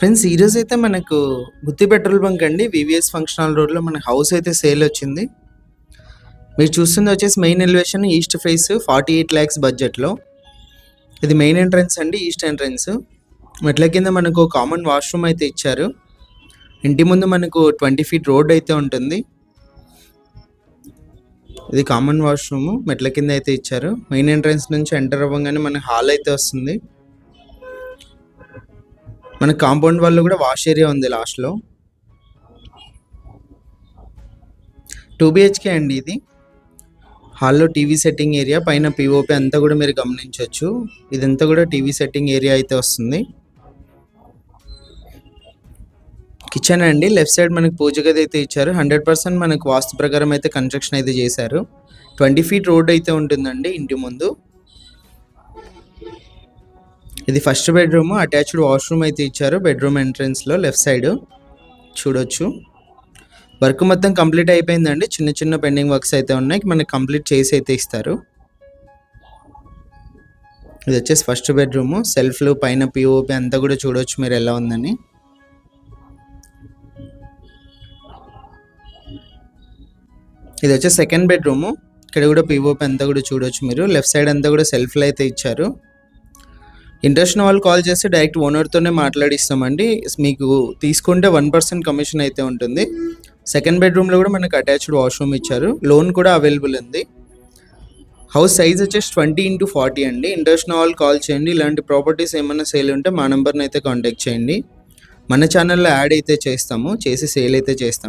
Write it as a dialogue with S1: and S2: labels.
S1: Friends ఈరోజు అయితే మనకు గుత్తి పెట్రోల్ బంక్ అండి. వివిఎస్ ఫంక్షన్ హాల్ రోడ్లో మన హౌస్ అయితే సేల్ వచ్చింది. మీరు చూస్తుంది వచ్చేసి main elevation east face forty eight lakhs బడ్జెట్లో ఇది మెయిన్ ఎంట్రన్స్ అండి ఈస్ట్ ఎంట్రన్స్ మెట్ల కింద మనకు కామన్ వాష్రూమ్ అయితే ఇచ్చారు. ఇంటి ముందు మనకు ట్వంటీ ఫీట్ రోడ్ అయితే ఉంటుంది. ఇది కామన్ వాష్రూమ్ మెట్ల కింద అయితే ఇచ్చారు. మెయిన్ ఎంట్రన్స్ నుంచి ఎంటర్ అవ్వగానే మన హాల్ అయితే వస్తుంది. మన కాంపౌండ్ వాళ్ళు కూడా వాష్ ఏరియా ఉంది లాస్ట్లో. టూ బిహెచ్కే అండి ఇది. హాల్లో టీవీ సెట్టింగ్ ఏరియా పైన పిఓపి అంతా కూడా మీరు గమనించవచ్చు ఇదంతా కూడా టీవీ సెట్టింగ్ ఏరియా అయితే వస్తుంది. కిచెన్ అండి లెఫ్ట్ సైడ్ మనకు పూజ గది అయితే ఇచ్చారు. హండ్రెడ్ పర్సెంట్ మనకు వాస్తు ప్రకారం అయితే కన్స్ట్రక్షన్ అయితే చేశారు. ట్వంటీ ఫీట్ రోడ్ అయితే ఉంటుందండి ఇంటి ముందు. ఇది ఫస్ట్ బెడ్రూమ్ అటాచ్డ్ వాష్రూమ్ అయితే ఇచ్చారు. బెడ్రూమ్ ఎంట్రన్స్లో లెఫ్ట్ సైడ్ చూడొచ్చు. వర్క్ మొత్తం కంప్లీట్ అయిపోయిందండి. చిన్న చిన్న పెండింగ్ వర్క్స్ అయితే ఉన్నాయి. మనకి కంప్లీట్ చేసి అయితే ఇస్తారు. ఇది వచ్చేసి ఫస్ట్ బెడ్రూమ్ సెల్ఫ్లు పైన పిఓపి అంతా కూడా చూడొచ్చు మీరు ఎలా ఉందని. ఇది వచ్చేసి సెకండ్ బెడ్రూమ్ ఇక్కడ కూడా పిఓపి అంతా కూడా చూడొచ్చు మీరు. లెఫ్ట్ సైడ్ అంతా కూడా సెల్ఫ్లు అయితే ఇచ్చారు. ఇంట్రెస్ట్ ఉన్న వాళ్ళు కాల్ చేస్తే డైరెక్ట్ ఓనర్తోనే మాట్లాడిస్తామండి. మీకు తీసుకుంటే వన్ పర్సెంట్ కమిషన్ అయితే ఉంటుంది. సెకండ్ బెడ్రూమ్లో కూడా మనకు అటాచ్డ్ వాష్రూమ్ ఇచ్చారు. లోన్ కూడా అవైలబుల్ ఉంది. హౌస్ సైజ్ వచ్చేసి ట్వంటీ ఇంటూ ఫార్టీ అండి. ఇంట్రెస్ట్ ఉన్న వాళ్ళు కాల్ చేయండి. ఇలాంటి ప్రాపర్టీస్ ఏమైనా సేల్ ఉంటే మా నెంబర్ని అయితే కాంటాక్ట్ చేయండి. మన ఛానల్లో యాడ్ అయితే చేస్తాము. చేసి సేల్ అయితే చేస్తాము.